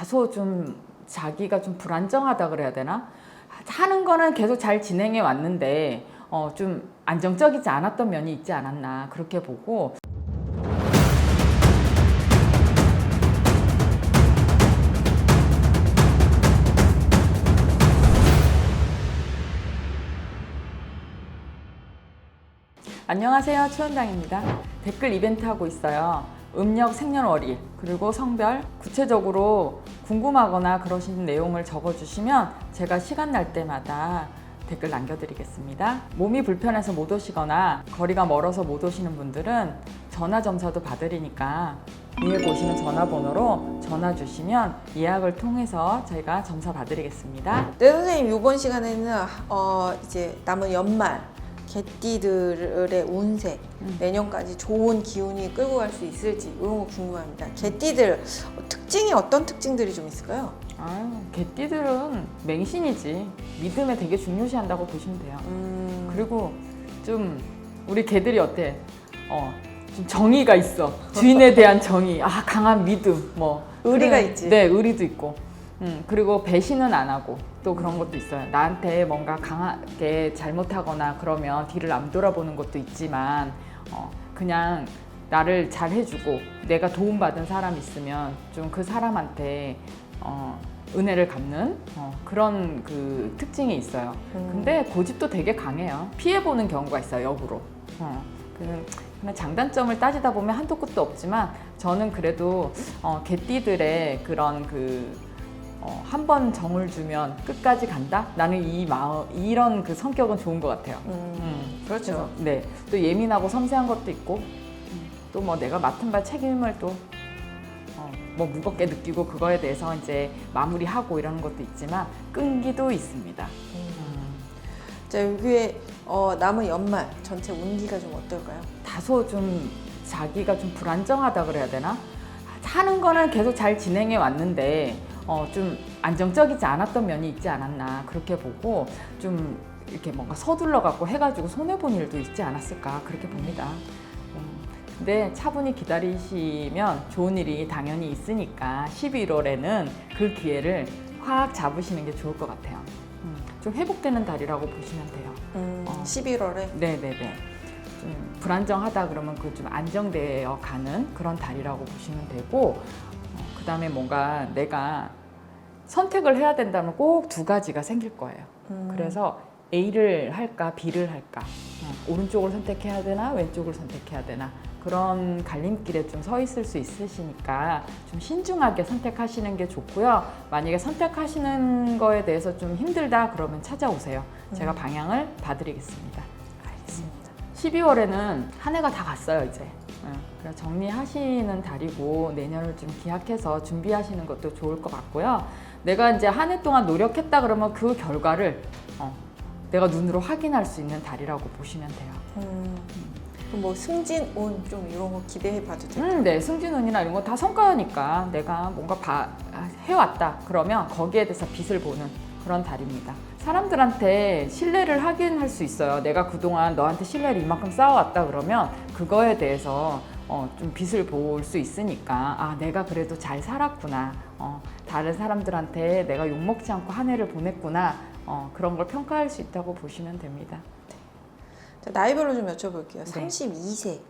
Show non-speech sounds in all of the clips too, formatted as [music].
다소 좀 자기가 좀 불안정하다 그래야 되나? 하는 거는 계속 잘 진행해 왔는데 어, 좀 안정적이지 않았던 면이 있지 않았나 그렇게 보고 안녕하세요. 최원당입니다. 댓글 이벤트 하고 있어요. 음력 생년월일 그리고 성별 구체적으로 궁금하거나 그러신 내용을 적어주시면 제가 시간 날 때마다 댓글 남겨드리겠습니다. 몸이 불편해서 못 오시거나 거리가 멀어서 못 오시는 분들은 전화 점사도 받으리니까 위에 보시는 전화번호로 전화 주시면 예약을 통해서 저희가 점사 받으리겠습니다. 네 선생님 이번 시간에는 어 이제 남은 연말 개띠들의 운세 음. 내년까지 좋은 기운이 끌고 갈 수 있을지 이런 거 궁금합니다. 개띠들 어, 특징이 어떤 특징들이 좀 있을까요? 아유, 개띠들은 맹신이지 믿음에 되게 중요시한다고 보시면 돼요. 음, 그리고 좀 우리 개들이 어때? 어, 좀 정의가 있어. 주인에 대한 정의, 아 강한 믿음, 뭐 의리가 그런- 있지. 네, 의리도 있고. 음, 그리고 배신은 안 하고 또 그런 것도 있어요. 나한테 뭔가 강하게 잘못하거나 그러면 뒤를 안 돌아보는 것도 있지만 어, 그냥 나를 잘 해주고 내가 도움받은 사람 있으면 좀 그 사람한테 어, 은혜를 갚는 어, 그런 그 특징이 있어요. 음. 근데 고집도 되게 강해요. 피해 보는 경우가 있어요, 역으로. 어, 그 그냥 장단점을 따지다 보면 한도 끝도 없지만 저는 그래도 어, 개띠들의 그런 그 어, 한 번 정을 주면 끝까지 간다. 나는 이 마음 이런 그 성격은 좋은 것 같아요. 음, 음, 그렇죠. 그래서, 네, 또 예민하고 섬세한 것도 있고, 또뭐 내가 맡은 바 책임을 또 어, 뭐 무겁게 느끼고 그거에 대해서 이제 마무리하고 이러는 것도 있지만 끈기도 있습니다. 음, 자 여기에 어, 남은 연말 전체 운기가 좀 어떨까요? 다소 좀 자기가 좀 불안정하다 그래야 되나? 하는 거는 계속 잘 진행해 왔는데 어, 좀 안정적이지 않았던 면이 있지 않았나 그렇게 보고 좀 이렇게 뭔가 서둘러 갖고 해가지고 손해 본 일도 있지 않았을까 그렇게 봅니다. 음, 근데 차분히 기다리시면 좋은 일이 당연히 있으니까 11월에는 그 기회를 확 잡으시는 게 좋을 것 같아요. 음, 좀 회복되는 달이라고 보시면 돼요. 음, 어. 11월에 네네네. 좀 불안정하다 그러면 그 좀 안정되어 가는 그런 달이라고 보시면 되고, 그 다음에 뭔가 내가 선택을 해야 된다면 꼭 두 가지가 생길 거예요. 음, 그래서 A를 할까, B를 할까, 어, 오른쪽을 선택해야 되나, 왼쪽을 선택해야 되나, 그런 갈림길에 좀 서 있을 수 있으시니까 좀 신중하게 선택하시는 게 좋고요. 만약에 선택하시는 거에 대해서 좀 힘들다 그러면 찾아오세요. 제가 음. 방향을 봐드리겠습니다. 알겠습니다. 12월에는 한 해가 다 갔어요 이제. 응, 그래서 정리하시는 달이고 내년을 좀 기약해서 준비하시는 것도 좋을 것 같고요. 내가 이제 한 해 동안 노력했다 그러면 그 결과를 어, 내가 눈으로 확인할 수 있는 달이라고 보시면 돼요. 음, 그럼 뭐 승진 운 좀 이런 거 기대해 봐도 돼요? 음, 네, 승진운이나 이런 거 다 성과니까 내가 뭔가 봐- 해왔다 그러면 거기에 대해서 빛을 보는 그런 달입니다. 사람들한테 신뢰를 확인할 수 있어요. 내가 그동안 너한테 신뢰를 이만큼 쌓아왔다 그러면 그거에 대해서 어, 좀 빛을 볼 수 있으니까 아 내가 그래도 잘 살았구나. 어, 다른 사람들한테 내가 욕먹지 않고 한 해를 보냈구나. 어, 그런 걸 평가할 수 있다고 보시면 됩니다. 자, 나이별로 좀 여쭤볼게요. 네. 32세.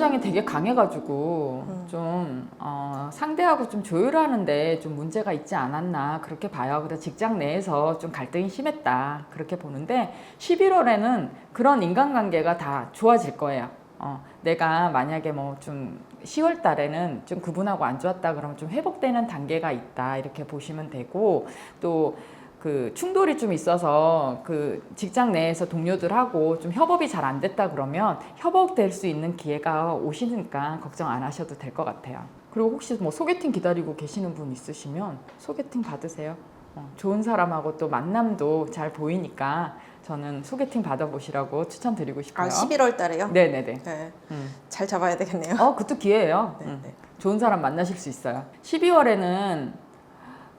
좀 자기 주장이 되게 강해가지고 음. 좀 어, 상대하고 좀 조율하는데 좀 문제가 있지 않았나 그렇게 봐요. 그래서 직장 내에서 좀 갈등이 심했다 그렇게 보는데 11월에는 그런 인간관계가 다 좋아질 거예요. 어, 내가 만약에 뭐 좀 10월 달에는 좀 그분하고 안 좋았다 그러면 좀 회복되는 단계가 있다 이렇게 보시면 되고 또 그 충돌이 좀 있어서 그 직장 내에서 동료들하고 좀 협업이 잘 안 됐다 그러면 협업될 수 있는 기회가 오시니까 걱정 안 하셔도 될 것 같아요. 그리고 혹시 뭐 소개팅 기다리고 계시는 분 있으시면 소개팅 받으세요. 어, 좋은 사람하고 또 만남도 잘 보이니까 저는 소개팅 받아보시라고 추천드리고 싶어요. 아 11월 달에요? 네네네. 네. 음. 잘 잡아야 되겠네요. 어, 그것도 기회예요. 네, 음. 네. 좋은 사람 만나실 수 있어요. 12월에는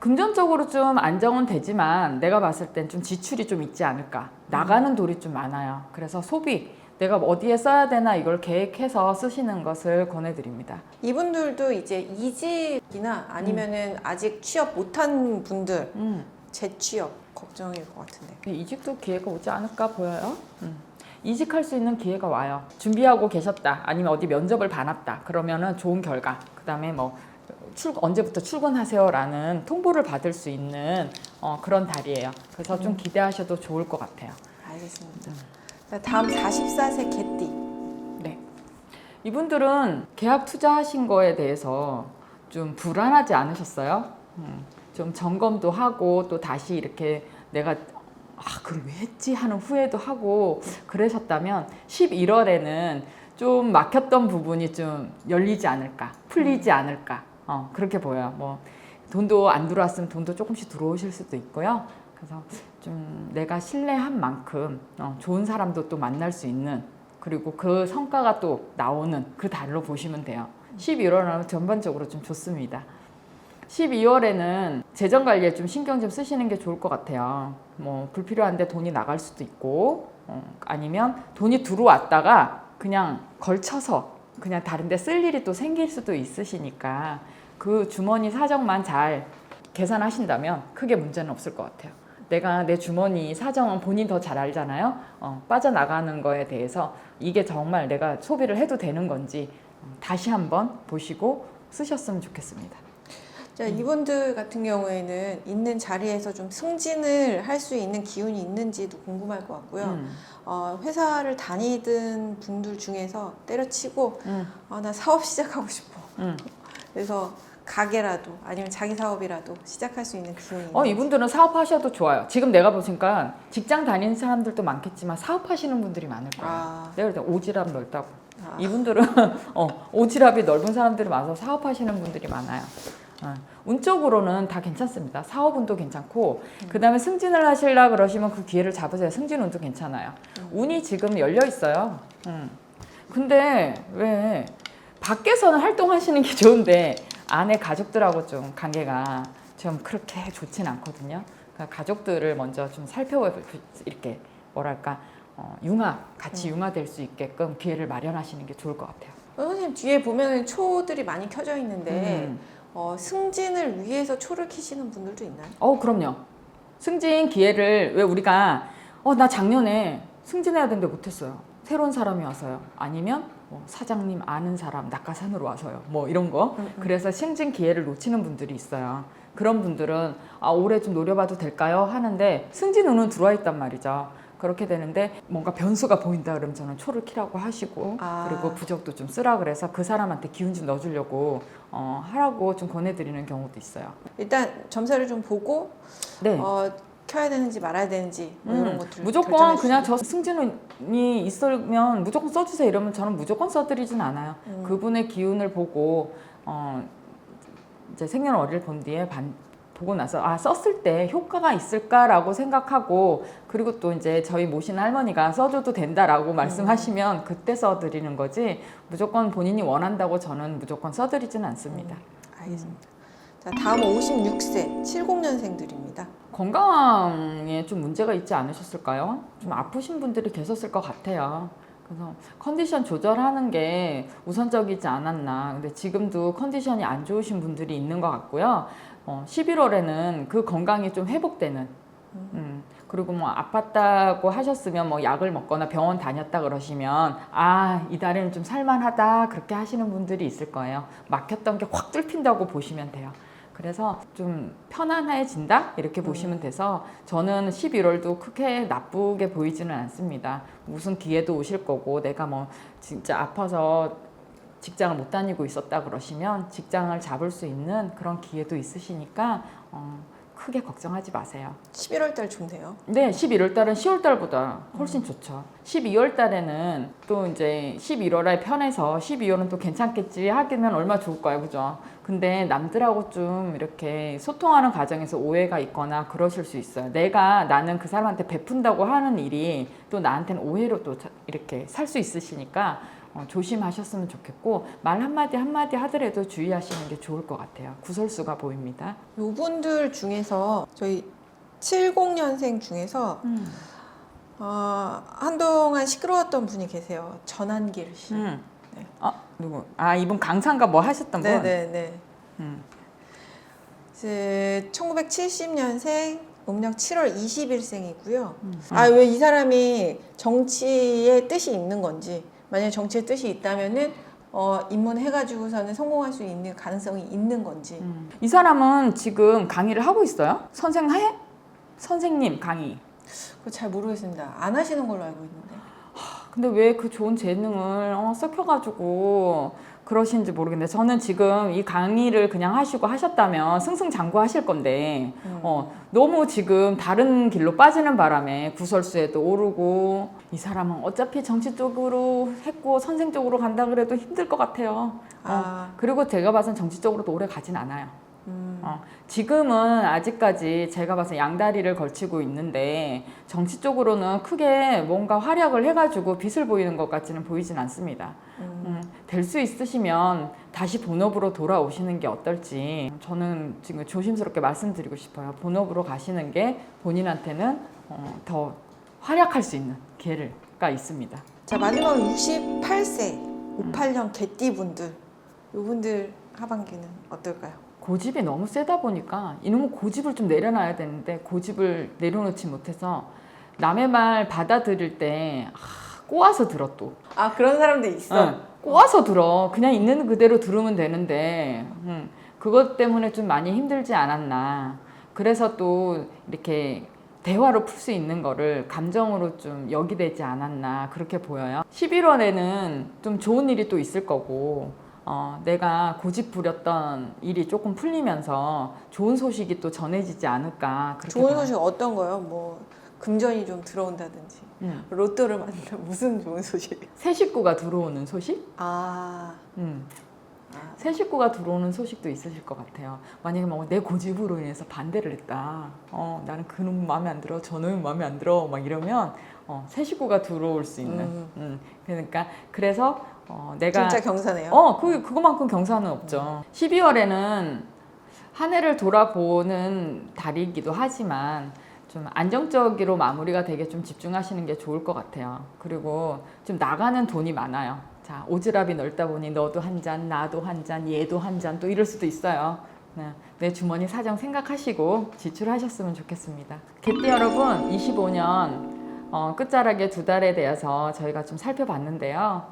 금전적으로 좀 안정은 되지만 내가 봤을 땐 좀 지출이 좀 있지 않을까. 나가는 돌이 좀 많아요. 그래서 소비 내가 어디에 써야 되나 이걸 계획해서 쓰시는 것을 권해드립니다. 이분들도 이제 이직이나 아니면은 아직 취업 못한 분들 음. 재취업 걱정일 것 같은데. 네, 이직도 기회가 오지 않을까 보여요. 음. 이직할 수 있는 기회가 와요. 준비하고 계셨다. 아니면 어디 면접을 봐놨다. 그러면은 좋은 결과. 그 다음에 뭐 출, 언제부터 출근하세요라는 통보를 받을 수 있는 어, 그런 달이에요. 그래서 좀 기대하셔도 좋을 것 같아요. 알겠습니다. 자, 다음 44세 개띠. 네. 이분들은 계약 투자하신 거에 대해서 좀 불안하지 않으셨어요? 음, 좀 점검도 하고 또 다시 이렇게 내가 아, 그걸 왜 했지 하는 후회도 하고 그러셨다면 11월에는 좀 막혔던 부분이 좀 열리지 않을까, 풀리지 않을까, 어, 그렇게 보여요. 뭐 돈도 안 들어왔으면 돈도 조금씩 들어오실 수도 있고요. 그래서 좀 내가 신뢰한 만큼 어, 좋은 사람도 또 만날 수 있는 그리고 그 성과가 또 나오는 그 달로 보시면 돼요. 11월은 전반적으로 좀 좋습니다. 12월에는 재정 관리에 좀 신경 좀 쓰시는 게 좋을 것 같아요. 뭐 불필요한데 돈이 나갈 수도 있고 어, 아니면 돈이 들어왔다가 그냥 걸쳐서 그냥 다른데 쓸 일이 또 생길 수도 있으시니까 그 주머니 사정만 잘 계산하신다면 크게 문제는 없을 것 같아요. 내가 내 주머니 사정은 본인 더 잘 알잖아요. 어, 빠져나가는 거에 대해서 이게 정말 내가 소비를 해도 되는 건지 어, 다시 한번 보시고 쓰셨으면 좋겠습니다. 자, 이분들 같은 경우에는 있는 자리에서 좀 승진을 할 수 있는 기운이 있는지도 궁금할 것 같고요. 음, 어, 회사를 다니던 분들 중에서 때려치고 음, 아, 나 사업 시작하고 싶어. 음. [laughs] 그래서 가게라도 아니면 자기 사업이라도 시작할 수 있는 기운이 어, 있는지. 이분들은 사업하셔도 좋아요. 지금 내가 보니까 직장 다니는 사람들도 많겠지만 사업하시는 분들이 많을 거예요. 아, 내가 그때 오지랖 넓다고. 아. 이분들은 [laughs] 어, 오지랖이 넓은 사람들이 많아서 사업하시는 분들이 많아요. 어, 운적으로는 다 괜찮습니다. 사업 운도 괜찮고 그 다음에 승진을 하실라 그러시면 그 기회를 잡으세요. 승진 운도 괜찮아요. 운이 지금 열려 있어요. 음. 근데 왜 밖에서는 활동하시는 게 좋은데 안에 가족들하고 좀 관계가 좀 그렇게 좋진 않거든요. 그러니까 가족들을 먼저 좀 살펴보 이렇게 뭐랄까 어, 융합 같이 융화될 수 있게끔 기회를 마련하시는 게 좋을 것 같아요. 선생님 뒤에 보면 초들이 많이 켜져 있는데 음. 어, 승진을 위해서 초를 키시는 분들도 있나요? 어, 그럼요. 승진 기회를 왜 우리가 어, 나 작년에 승진해야 되는데 못했어요. 새로운 사람이 와서요. 아니면 뭐 사장님 아는 사람 낙하산으로 와서요. 뭐 이런 거. 그래서 승진 기회를 놓치는 분들이 있어요. 그런 분들은 아, 올해 좀 노려봐도 될까요? 하는데 승진 운은 들어와 있단 말이죠. 그렇게 되는데 뭔가 변수가 보인다 그러면 저는 초를 키라고 하시고 아. 그리고 부적도 좀 쓰라 그래서 그 사람한테 기운 좀 넣어주려고 어, 하라고 좀 권해드리는 경우도 있어요. 일단 점사를 좀 보고 네. 어, 켜야 되는지 말아야 되는지 뭐 이런 음, 것들을 무조건 그냥. 저 승진운이 있으면 무조건 써주세요 이러면 저는 무조건 써드리진 않아요. 음. 그분의 기운을 보고 어 이제 생년월일 본 뒤에 반, 보고 나서 아 썼을 때 효과가 있을까라고 생각하고 그리고 또 이제 저희 모신 할머니가 써줘도 된다라고 말씀하시면 그때 써드리는 거지 무조건 본인이 원한다고 저는 무조건 써드리진 않습니다. 알겠습니다. 자 다음 56세 70년생들입니다. 건강에 좀 문제가 있지 않으셨을까요? 좀 아프신 분들이 계셨을 것 같아요. 그래서 컨디션 조절하는 게 우선적이지 않았나. 근데 지금도 컨디션이 안 좋으신 분들이 있는 것 같고요. 어, 11월에는 그 건강이 좀 회복되는. 음, 그리고 뭐 아팠다고 하셨으면 뭐 약을 먹거나 병원 다녔다 그러시면 아 이달에는 좀 살만하다 그렇게 하시는 분들이 있을 거예요. 막혔던 게 확 뚫힌다고 보시면 돼요. 그래서 좀 편안해진다 이렇게 보시면 돼서 저는 11월도 크게 나쁘게 보이지는 않습니다. 무슨 기회도 오실 거고 내가 뭐 진짜 아파서 직장을 못 다니고 있었다 그러시면 직장을 잡을 수 있는 그런 기회도 있으시니까 어, 크게 걱정하지 마세요. 11월 달 좋네요. 네, 11월 달은 10월 달보다 훨씬 좋죠. 12월 달에는 또 이제 11월에 편해서 12월은 또 괜찮겠지 하기면 얼마 좋을까요, 그죠? 근데 남들하고 좀 이렇게 소통하는 과정에서 오해가 있거나 그러실 수 있어요. 내가 나는 그 사람한테 베푼다고 하는 일이 또 나한테는 오해로 또 자- 이렇게 살 수 있으시니까 어, 조심하셨으면 좋겠고 말 한마디 한마디 하더라도 주의하시는 게 좋을 것 같아요. 구설수가 보입니다. 요분들 중에서 저희 70년생 중에서 어, 한동안 시끄러웠던 분이 계세요. 전한길 씨. 음. 네. 아 누구? 아 이분 강사인가 뭐 하셨던 분? 네네네. 음. 이제 1970년생 음력 7월 20일생이고요. 음. 아왜 이 사람이 정치에 뜻이 있는 건지 만약에 정치에 뜻이 있다면은 어, 입문해가지고서는 성공할 수 있는 가능성이 있는 건지 음. 이 사람은 지금 강의를 하고 있어요? 선생해? 선생님 강의. 그거 잘 모르겠습니다. 안 하시는 걸로 알고 있는데. 근데 왜 그 좋은 재능을 어, 썩혀가지고 그러시는지 모르겠는데 저는 지금 이 강의를 그냥 하시고 하셨다면 승승장구 하실 건데 음. 어, 너무 지금 다른 길로 빠지는 바람에 구설수에도 오르고 이 사람은 어차피 정치 쪽으로 했고 선생 쪽으로 간다 그래도 힘들 것 같아요. 아, 그리고 제가 봐선 정치 쪽으로도 오래 가진 않아요. 음. 어, 지금은 아직까지 제가 봐서 양다리를 걸치고 있는데 정치 쪽으로는 크게 뭔가 활약을 해가지고 빛을 보이는 것 같지는 보이진 않습니다. 음. 될수 있으시면 다시 본업으로 돌아오시는 게 어떨지 저는 지금 조심스럽게 말씀드리고 싶어요. 본업으로 가시는 게 본인한테는 어, 더 활약할 수 있는 기회가 있습니다. 자 마지막 68세 58년 개띠 분들 요분들 하반기는 어떨까요? 고집이 너무 세다 보니까 이놈은 고집을 좀 내려놔야 되는데 고집을 내려놓지 못해서 남의 말 받아들일 때 아, 꼬아서 들어 또. 아 그런 사람도 있어. 응, 꼬아서 들어. 그냥 있는 그대로 들으면 되는데 음, 그것 때문에 좀 많이 힘들지 않았나. 그래서 또 이렇게 대화로 풀 수 있는 거를 감정으로 좀 여기되지 않았나 그렇게 보여요. 11월에는 좀 좋은 일이 또 있을 거고 어, 내가 고집 부렸던 일이 조금 풀리면서 좋은 소식이 또 전해지지 않을까 그렇게 좋은 봐요. 소식 어떤 거요? 뭐 금전이 좀 들어온다든지 음. 로또를 만든 [laughs] 무슨 좋은 소식? 새 식구가 들어오는 소식? 아, 음. 아 새 식구가 들어오는 소식도 있으실 것 같아요. 만약에 뭐내 고집으로 인해서 반대를 했다. 어, 나는 그놈 마음에 안 들어. 저놈 마음에 안 들어. 막 이러면 어, 새 식구가 들어올 수 있는. 음. 음. 그러니까 그래서 어, 내가 진짜 경사네요. 어, 그 그거만큼 경사는 없죠. 12월에는 한 해를 돌아보는 달이기도 하지만 좀 안정적으로 마무리가 되게 좀 집중하시는 게 좋을 것 같아요. 그리고 좀 나가는 돈이 많아요. 자, 오지랖이 넓다 보니 너도 한 잔, 나도 한 잔, 얘도 한 잔 또 이럴 수도 있어요. 네, 내 주머니 사정 생각하시고 지출하셨으면 좋겠습니다. 개띠 여러분, 25년 어, 끝자락에 두 달에 대해서 저희가 좀 살펴봤는데요.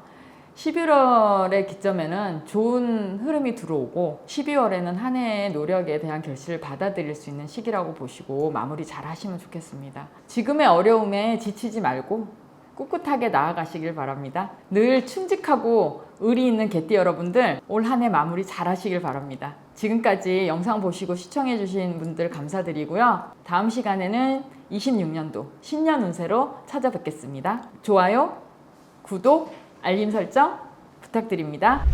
11월의 기점에는 좋은 흐름이 들어오고 12월에는 한 해의 노력에 대한 결실을 받아들일 수 있는 시기라고 보시고 마무리 잘 하시면 좋겠습니다. 지금의 어려움에 지치지 말고 꿋꿋하게 나아가시길 바랍니다. 늘 충직하고 의리 있는 개띠 여러분들 올 한 해 마무리 잘 하시길 바랍니다. 지금까지 영상 보시고 시청해 주신 분들 감사드리고요. 다음 시간에는 26년도 신년 운세로 찾아뵙겠습니다. 좋아요, 구독, 알림 설정 부탁드립니다.